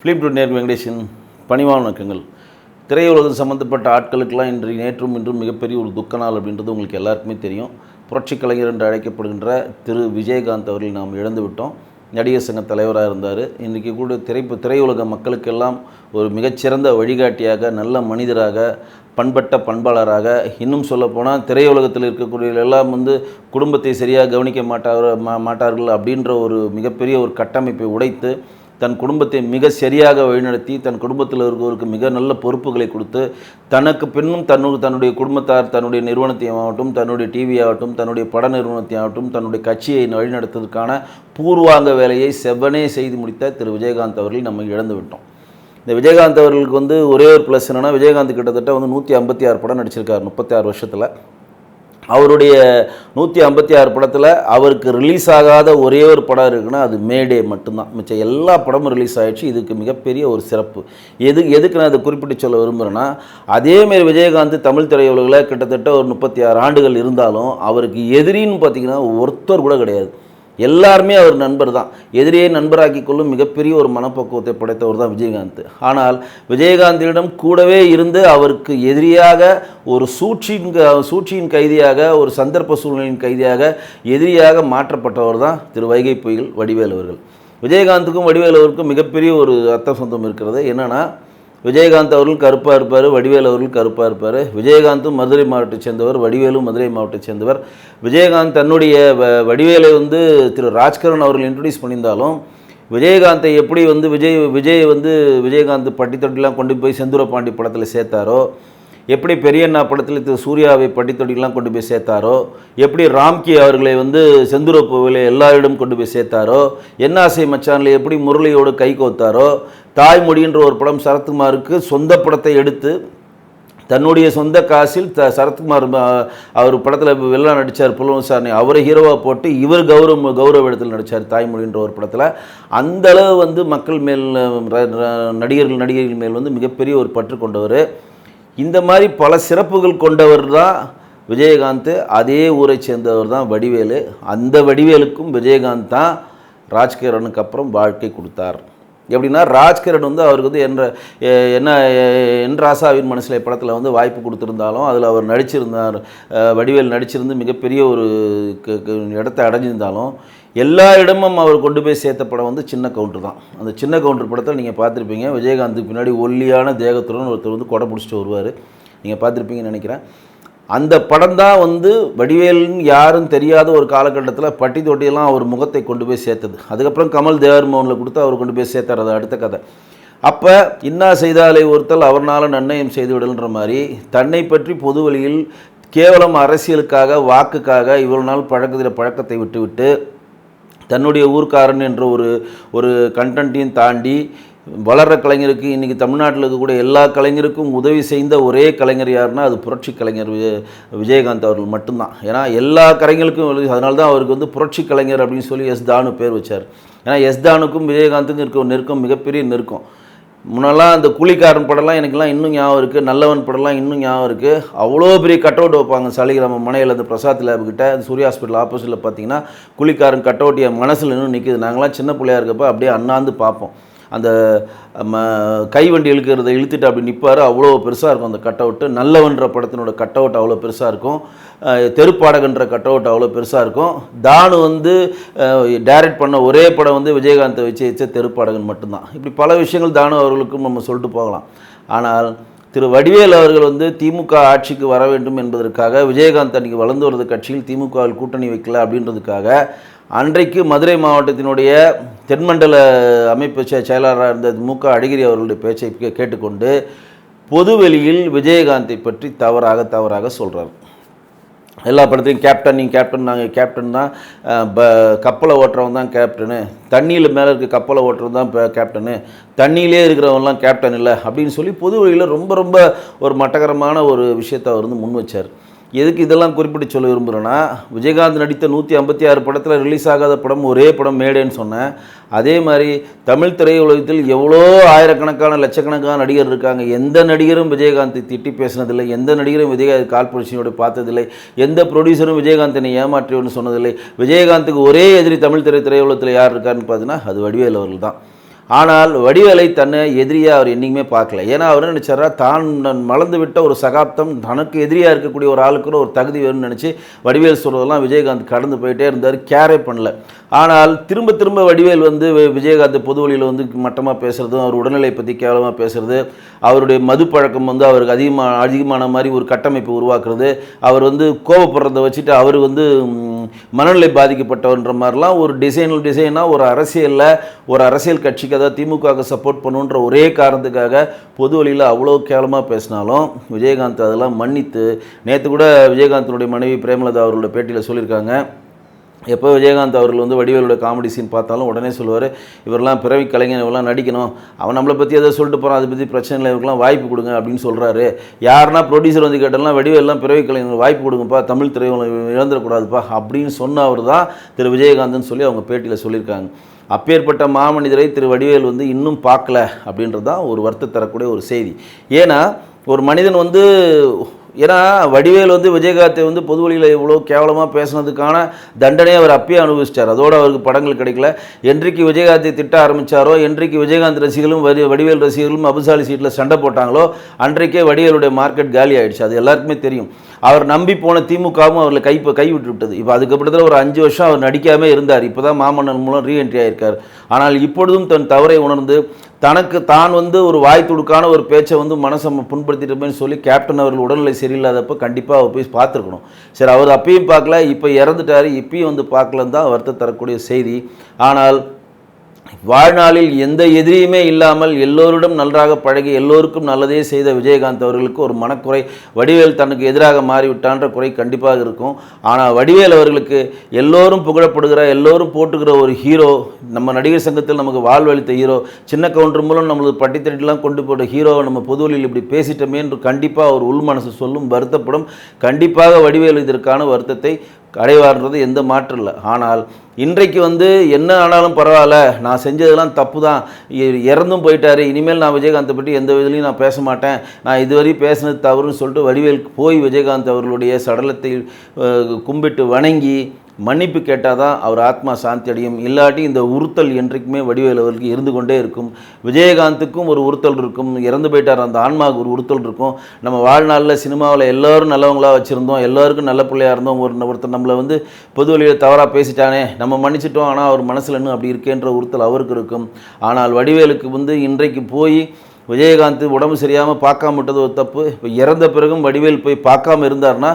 Film to நேர் வெங்கடேஷன் பணிவான வணக்கங்கள் திரையுலகம் சம்மந்தப்பட்ட ஆட்களுக்கெல்லாம் இன்று நேற்றும் இன்றும் மிகப்பெரிய ஒரு துக்க நாள் அப்படின்றது உங்களுக்கு எல்லாருக்குமே தெரியும். புரட்சி கலைஞர் என்று அழைக்கப்படுகின்ற திரு விஜயகாந்த் அவர்கள் நாம் இழந்து விட்டோம். நடிகர் சங்க தலைவராக இருந்தார். இன்றைக்கி கூட திரைப்பு திரையுலக மக்களுக்கெல்லாம் ஒரு மிகச்சிறந்த வழிகாட்டியாக நல்ல மனிதராக பண்பட்ட பண்பாளராக இன்னும் சொல்லப்போனால் திரையுலகத்தில் இருக்கக்கூடிய எல்லாம் வந்து குடும்பத்தை சரியாக கவனிக்க மாட்டார் மா- மாட்டார்கள் அப்படின்ற ஒரு மிகப்பெரிய ஒரு கட்டமைப்பை உடைத்து தன் குடும்பத்தை மிக சரியாக வழிநடத்தி தன் குடும்பத்தில் இருக்கிறவருக்கு மிக நல்ல பொறுப்புகளை கொடுத்து தனக்கு பின்னும் தன்னு தன்னுடைய குடும்பத்தார் தன்னுடைய நிறுவனத்தையும் ஆகட்டும் தன்னுடைய டிவி ஆகட்டும் தன்னுடைய பட நிறுவனத்தை ஆகட்டும் தன்னுடைய கட்சியை வழிநடத்துவதற்கான பூர்வாங்க வேலையை செவ்வனே செய்து முடித்த திரு. விஜயகாந்த் அவர்கள் நம்ம இழந்து விட்டோம். இந்த விஜயகாந்த் அவர்களுக்கு வந்து ஒரே ஒரு ப்ளஸ் என்னென்னா விஜயகாந்த் கிட்டத்தட்ட வந்து நூற்றி ஐம்பத்தி ஆறு படம் நடிச்சிருக்கார் முப்பத்தி ஆறு வருஷத்தில். அவருடைய நூற்றி ஐம்பத்தி ஆறு படத்தில் அவருக்கு ரிலீஸ் ஆகாத ஒரே ஒரு படம் இருக்குன்னா அது மேடே மட்டும்தான். மிச்சம் எல்லா படமும் ரிலீஸ் ஆகிடுச்சு இதுக்கு மிகப்பெரிய ஒரு சிறப்பு. எது எதுக்கு நான் அதை குறிப்பிட்டு சொல்ல விரும்புகிறேன்னா அதேமாரி விஜயகாந்த் தமிழ் திரையுலகில் கிட்டத்தட்ட ஒரு முப்பத்தி ஆறு ஆண்டுகள் இருந்தாலும் அவருக்கு எதிரின்னு பார்த்தீங்கன்னா ஒருத்தர் கூட கிடையாது. எல்லாருமே அவர் நண்பர் தான். எதிரியை நண்பராக்கி கொள்ளும் மிகப்பெரிய ஒரு மனப்பக்குவத்தை படைத்தவர் தான் விஜயகாந்த். ஆனால் விஜயகாந்திடம் கூடவே இருந்து அவருக்கு எதிரியாக ஒரு சூழ்ச்சியின் சூழ்ச்சியின் கைதியாக ஒரு சந்தர்ப்ப சூழ்நிலையின் கைதியாக எதிரியாக மாற்றப்பட்டவர் தான் திரு வைகை புயல் வடிவேல் அவர்கள். விஜயகாந்துக்கும் வடிவேல் அவருக்கும் மிகப்பெரிய ஒரு அர்த்த சொந்தம் இருக்கிறது. என்னென்னா விஜயகாந்த் அவர்கள் கருப்பாக இருப்பார் வடிவேல் அவர்கள் கருப்பாக இருப்பார். விஜயகாந்தும் மதுரை மாவட்டத்தை சேர்ந்தவர் வடிவேலும் மதுரை மாவட்டத்தை சேர்ந்தவர். விஜயகாந்த் தன்னுடைய வ- வடிவேலை வந்து திரு ராஜ்கரன் அவர்கள் இன்ட்ரடியூஸ் பண்ணியிருந்தாலும் விஜயகாந்தை எப்படி வந்து விஜய் விஜய் வந்து விஜயகாந்த் பட்டி தொட்டிலாம் கொண்டு போய் செந்தூர பாண்டி படத்தில் சேர்த்தாரோ எப்படி பெரியண்ணா படத்தில் திரு சூர்யாவை பட்டித்தொடிலாம் கொண்டு போய் சேர்த்தாரோ? எப்படி ராம்கி அவர்களை வந்து செந்துரப்பூவில் எல்லா எல்லாரிடம் கொண்டு போய் சேர்த்தாரோ? என்னாசை மச்சானில் எப்படி முரளியோடு கை கோத்தாரோ? தாய்மொழின்ற ஒரு படம் சரத்குமாருக்கு சொந்த படத்தை எடுத்து தன்னுடைய சொந்த காசில் த சரத்குமார் அவர் படத்தில் வெள்ளம் நடித்தார் புலவன் சாரணி அவரை ஹீரோவாக போட்டு இவர் கௌரவ கௌரவ இடத்தில் நடித்தார் தாய்மொழின்ற ஒரு படத்தில். அந்த அளவு வந்து மக்கள் மேல் நடிகர்கள் நடிகர்கள் நடிகைகள் மேல் வந்து மிகப்பெரிய ஒரு பற்று கொண்டவர். இந்த மாதிரி பல சிறப்புகள் கொண்டவர் தான் விஜயகாந்த். அதே ஊரை சேர்ந்தவர் தான் வடிவேலு. அந்த வடிவேலுக்கும் விஜயகாந்த் தான் ராஜ்கிரனுக்கு அப்புறம் வாழ்க்கை கொடுத்தார். எப்படின்னா ராஜ்கிரண் வந்து அவருக்கு வந்து என்ற என்ன என் ராசாவின் மனசிலே படத்தில் வந்து வாய்ப்பு கொடுத்துருந்தாலும் அதில் அவர் நடிச்சிருந்தார் வடிவேல் நடிச்சிருந்து மிகப்பெரிய ஒரு க- க- இடத்தை அடைஞ்சிருந்தாலும் எல்லா இடமும் அவர் கொண்டு போய் சேர்த்த படம் வந்து சின்ன கவுண்டர் தான். அந்த சின்ன கவுண்டர் படத்தில் நீங்கள் பார்த்துருப்பீங்க விஜயகாந்துக்கு பின்னாடி ஒல்லியான தேகத்துடன் ஒருத்தர் வந்து கொடை பிடிச்சிட்டு வருவார். நீங்கள் பார்த்துருப்பீங்கன்னு நினைக்கிறேன். அந்த படம் தான் வந்து வடிவேலுன்னு யாரும் தெரியாத ஒரு காலகட்டத்தில் பட்டி தொட்டியெல்லாம் அவர் முகத்தை கொண்டு போய் சேர்த்தது. அதுக்கப்புறம் கமல் தேவர் மோகனில் கொடுத்து அவர் கொண்டு போய் சேர்த்தார். அது அடுத்த கதை. அப்போ இன்னா செய்தாலை ஒருத்தல் அவர்னால் நன்னயம் செய்து விடல்ன்ற மாதிரி தன்னை பற்றி பொது வழியில் கேவலம் அரசியலுக்காக வாக்குக்காக இவ்வளவு நாள் பழக்கத்தில் பழக்கத்தை விட்டுவிட்டு தன்னுடைய ஊர்க்காரன் என்ற ஒரு ஒரு கண்டென்ட்டையும் தாண்டி வளர்கிற கலைஞருக்கு இன்றைக்கி தமிழ்நாட்டில் இருக்கக்கூடிய எல்லா கலைஞருக்கும் உதவி செய்த ஒரே கலைஞர் யாருன்னா அது புரட்சி கலைஞர் விஜயகாந்த் அவர்கள் மட்டும்தான். ஏன்னா எல்லா கலைஞருக்கும் அதனால தான் அவருக்கு வந்து புரட்சி கலைஞர் அப்படின்னு சொல்லி எஸ் தானு பேர் வச்சார். ஏன்னா எஸ் தானுக்கும் விஜயகாந்துக்கும் இருக்க ஒரு நெருக்கம் மிகப்பெரிய நெருக்கம். முன்னெல்லாம் அந்த கூலிக்காரன் படம்லாம் எனக்குலாம் இன்னும் ஞாபகம் இருக்குது நல்லவன் படம்லாம் இன்னும் ஞாபகம் இருக்குது அவ்வளோ பெரிய கட் அவுட் வைப்பாங்க சாலிகிராம மனையில் அந்த பிரசாத் லேபுக்கிட்ட அந்த சூர்யா ஹாஸ்பிட்டல் ஆப்போசிட்டில் பார்த்தீங்கன்னா கூலிக்காரன் கட் அவுட் என் மனசில் இன்னும் நிற்குது நாங்களாம் சின்ன பிள்ளையா இருக்கப்போ அப்படியே அண்ணாந்து பார்ப்போம். அந்த ம கைவண்டி இழுக்கிறத இழுத்துட்டு அப்படி நிற்பார் அவ்வளோ பெருசாக இருக்கும் அந்த கட் அவுட்டு நல்லவன்ற படத்தினோட கட் அவுட் அவ்வளோ பெருசாக இருக்கும் தெருப்பாடகன்ற கட் அவுட் அவ்வளோ பெருசாக இருக்கும். தானு வந்து டைரக்ட் பண்ண ஒரே படம் வந்து விஜயகாந்தை வச்சு வச்ச தெருப்பாடகன் மட்டும்தான். இப்படி பல விஷயங்கள் தானு அவர்களுக்கும் நம்ம சொல்லிட்டு போகலாம். ஆனால் திரு வடிவேல் அவர்கள் வந்து திமுக ஆட்சிக்கு வர வேண்டும் என்பதற்காக விஜயகாந்த் அன்றைக்கி வளர்ந்து வரது கட்சியில் திமுகவில் கூட்டணி வைக்கல அப்படின்றதுக்காக அன்றைக்கு மதுரை மாவட்டத்தினுடைய தென்மண்டல அமைப்பு செயலாளராக இருந்த மு க அழகிரி அவர்களுடைய பேச்சை கேட்டுக்கொண்டு பொதுவெளியில் விஜயகாந்தை பற்றி தவறாக தவறாக சொல்கிறார் எல்லா படத்தையும் கேப்டன் நீங்கள் கேப்டன் நாங்கள் கேப்டன் தான். ப கப்பலை ஓட்டுறவன் தான் கேப்டனு தண்ணியில் மேலே இருக்க கப்பலை ஓட்டுறவன் தான் இப்போ கேப்டனு தண்ணியிலே இருக்கிறவன்லாம் கேப்டன் இல்லை அப்படின்னு சொல்லி பொது வழியில் ரொம்ப ரொம்ப ஒரு மட்டகரமான ஒரு விஷயத்தை அவர் வந்து முன் வச்சார். எதுக்கு இதெல்லாம் குறிப்பிட்டு சொல்ல விரும்புகிறேன்னா விஜயகாந்த் நடித்த நூற்றி ஐம்பத்தி ஆறு படத்தில் ரிலீஸ் ஆகாத படம் ஒரே படம் மேடேன்னு சொன்னேன். அதே மாதிரி தமிழ் திரையுலகத்தில் எவ்வளோ ஆயிரக்கணக்கான லட்சக்கணக்கான நடிகர் இருக்காங்க. எந்த நடிகரும் விஜயகாந்தை திட்டி பேசினதில்லை. எந்த நடிகரும் விஜயகாந்த் கார்பரேஷனோடு பார்த்ததில்லை. எந்த ப்ரொடியூசரும் விஜயகாந்தனை ஏமாற்றியோன்னு சொன்னதில்லை. விஜயகாந்துக்கு ஒரே எதிரி தமிழ் திரை திரையுலகத்தில் யார் இருக்காருன்னு பார்த்தீங்கன்னா அது வடிவேல் அவர்கள் தான். ஆனால் வடிவேலை தன்னை எதிரியாக அவர் என்றைக்குமே பார்க்கல. ஏன்னா அவர் என்ன தான் மலர்ந்து விட்ட ஒரு சகாப்தம் தனக்கு எதிரியாக இருக்கக்கூடிய ஒரு ஆளுக்குன்னு ஒரு தகுதி வேணும்னு நினச்சி வடிவேல் சொல்கிறதெல்லாம் விஜயகாந்த் கடந்து போயிட்டே இருந்தார் கேரே பண்ணல. ஆனால் திரும்ப திரும்ப வடிவேல் வந்து விஜயகாந்த் பொது வழியில் வந்து மட்டமாக பேசுகிறதும் அவர் உடல்நிலை பற்றி கேவலமாக பேசுகிறது அவருடைய மது பழக்கம் வந்து அவருக்கு அதிகமாக அதிகமான மாதிரி ஒரு கட்டமைப்பு உருவாக்குறது அவர் வந்து கோபப்படுறதை வச்சுட்டு அவர் வந்து மனநிலை பாதிக்கப்பட்டவன்ற மாதிரிலாம் ஒரு டிசைன் டிசைனாக ஒரு அரசியலில் ஒரு அரசியல் கட்சிக்கு அதாவது திமுகவுக்கு சப்போர்ட் பண்ணுன்ற ஒரே காரணத்துக்காக பொது வழியில் அவ்வளோ கேவலமாக பேசினாலும் விஜயகாந்த் அதெல்லாம் மன்னித்து நேற்று கூட விஜயகாந்தனுடைய மனைவி பிரேமலதா அவர்களோட பேட்டியில் சொல்லியிருக்காங்க. எப்போ விஜயகாந்த் அவர்கள் வந்து வடிவேலோட காமெடி சீன் பார்த்தாலும் உடனே சொல்லுவார் இவரெல்லாம் பிறவி கலைஞர் இவரெல்லாம் நடிக்கணும். அவன் நம்மளை பற்றி எதை சொல்லிட்டு போகிறான் அதை பற்றி பிரச்சனை இல்லை. இவருக்கெல்லாம் வாய்ப்பு கொடுங்க அப்படின்னு சொல்கிறாரு யாருன்னா ப்ரொடியூசர் வந்து கேட்டாலும் வடிவேலாம் பிறவி கலைஞர் வாய்ப்பு கொடுங்கப்பா. தமிழ் திரையுலகம் இழந்துடக்கூடாதுப்பா. அப்படின்னு சொன்ன அவர் தான் திரு விஜயகாந்த்னு சொல்லி அவங்க பேட்டியில் சொல்லியிருக்காங்க. அப்பேற்பட்ட மாமனிதரை திரு வடிவேல் வந்து இன்னும் பார்க்கல அப்படின்றது தான் ஒரு வருத்தம் தரக்கூடிய ஒரு செய்தி. ஏன்னா ஒரு மனிதன் வந்து ஏன்னா வடிவேல் வந்து விஜயகாந்தை வந்து பொது வழியில் இவ்வளோ கேவலமாக பேசுனதுக்கான தண்டனையை அவர் அப்பயே அனுபவிச்சிட்டார். அதோடு அவருக்கு படங்கள் கிடைக்கல. என்றைக்கு விஜயகாந்தை திட்ட ஆரம்பித்தாரோ என்றைக்கு விஜயகாந்த் ரசிகர்களும் வடி வடிவேல் ரசிகர்களும் அபுசாலி சீட்டில் சண்டை போட்டாங்களோ அன்றைக்கே வடிவேலுடைய மார்க்கெட் காலி ஆயிடுச்சு. அது எல்லாருக்குமே தெரியும். அவர் நம்பி போன திமுகவும் அவர்களை கை கை விட்டுவிட்டது இப்போ அதுக்கப்புறத்தில் ஒரு அஞ்சு வருஷம் அவர் நடிக்காமல் இருந்தார். இப்போ தான் மாமன்னன் மூலம் ரீஎன்ட்ரி ஆயிருக்கார். ஆனால் இப்பொழுதும் தன் தவறை உணர்ந்து தனக்கு தான் வந்து ஒரு வாய் துடுக்கான ஒரு பேச்சை வந்து மனசை புண்படுத்திட்டோமேன்னு சொல்லி கேப்டன் அவர்கள் உடல்நிலை சரியில்லாதப்போ கண்டிப்பாக அவர் போய் பார்த்துருக்கணும். சரி அவர் அப்பயும் பார்க்கல இப்போ இறந்துட்டார் இப்பயும் வந்து பார்க்கலன்னு தான் வருத்த தரக்கூடிய செய்தி. ஆனால் வாழ்நாளில் எந்த எதிரியுமே இல்லாமல் எல்லோரிடம் நன்றாக பழகி எல்லோருக்கும் நல்லதே செய்த விஜயகாந்த் அவர்களுக்கு ஒரு மனக்குறை வடிவேல் தனக்கு எதிராக மாறிவிட்டான்ற குறை கண்டிப்பாக இருக்கும். ஆனால் வடிவேல் அவர்களுக்கு எல்லோரும் புகழப்படுகிற எல்லோரும் போட்டுக்கிற ஒரு ஹீரோ நம்ம நடிகர் சங்கத்தில் நமக்கு வாழ்வளித்த ஹீரோ சின்ன கவுண்டர் மூலம் நம்மளுக்கு பட்டித்தட்டிலாம் கொண்டு போட்ட ஹீரோவை நம்ம பொதுவெளியில் இப்படி பேசிட்டோமே என்று கண்டிப்பாக ஒரு உள் மனசு சொல்லும் வருத்தப்படும். கண்டிப்பாக வடிவேல் இதற்கான வருத்தத்தை அடைவார்ன்றது எந்த மாற்றம் இல்லை ஆனால் இன்றைக்கு வந்து என்ன ஆனாலும் பரவாயில்ல நான் செஞ்சதெல்லாம் தப்பு தான் இறந்தும் போயிட்டார். இனிமேல் நான் விஜயகாந்தை பற்றி எந்த விதத்துலையும் நான் பேச மாட்டேன். நான் இதுவரை பேசினது தவறுன்னு சொல்லிட்டு வடிவேல் போய் விஜயகாந்த் அவர்களுடைய சடலத்தை கும்பிட்டு வணங்கி மன்னிப்பு கேட்டால் தான் அவர் ஆத்மா சாந்தி அடையும். இல்லாட்டி இந்த உறுத்தல் என்றைக்குமே வடிவேல் அவருக்கு இருந்து கொண்டே இருக்கும். விஜயகாந்துக்கும் ஒரு உறுத்தல் இருக்கும். இறந்து போயிட்டார் அந்த ஆன்மாவுக்கு ஒரு உறுத்தல் இருக்கும். நம்ம வாழ்நாளில் சினிமாவில் எல்லோரும் நல்லவங்களா வச்சுருந்தோம். எல்லோருக்கும் நல்ல பிள்ளையாக இருந்தோம். ஒரு ஒருத்தர் நம்மளை வந்து பொது வழியில் தவறாக பேசிட்டானே. நம்ம மன்னிச்சிட்டோம். ஆனால் அவர் மனசில் இன்னும் அப்படி இருக்கேன்ற உறுத்தல் அவருக்கு இருக்கும். ஆனால் வடிவேலுக்கு வந்து இன்றைக்கு போய் விஜயகாந்த் உடம்பு சரியாமல் பார்க்காம விட்டது ஒரு தப்பு. இப்போ இறந்த பிறகும் வடிவேல் போய் பார்க்காம இருந்தார்னா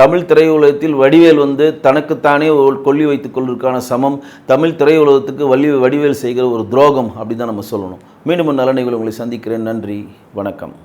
தமிழ் திரையுலகத்தில் வடிவேல் வந்து தனக்குத்தானே ஒரு கொல்லி வைத்துக் கொள்வதற்கான சமம். தமிழ் திரையுலகத்துக்கு வள்ளி வடிவேல் செய்கிற ஒரு துரோகம் அப்படி தான் நம்ம சொல்லணும். மீண்டும் நல்ல நிகழ்வு உங்களை சந்திக்கிறேன். நன்றி. வணக்கம்.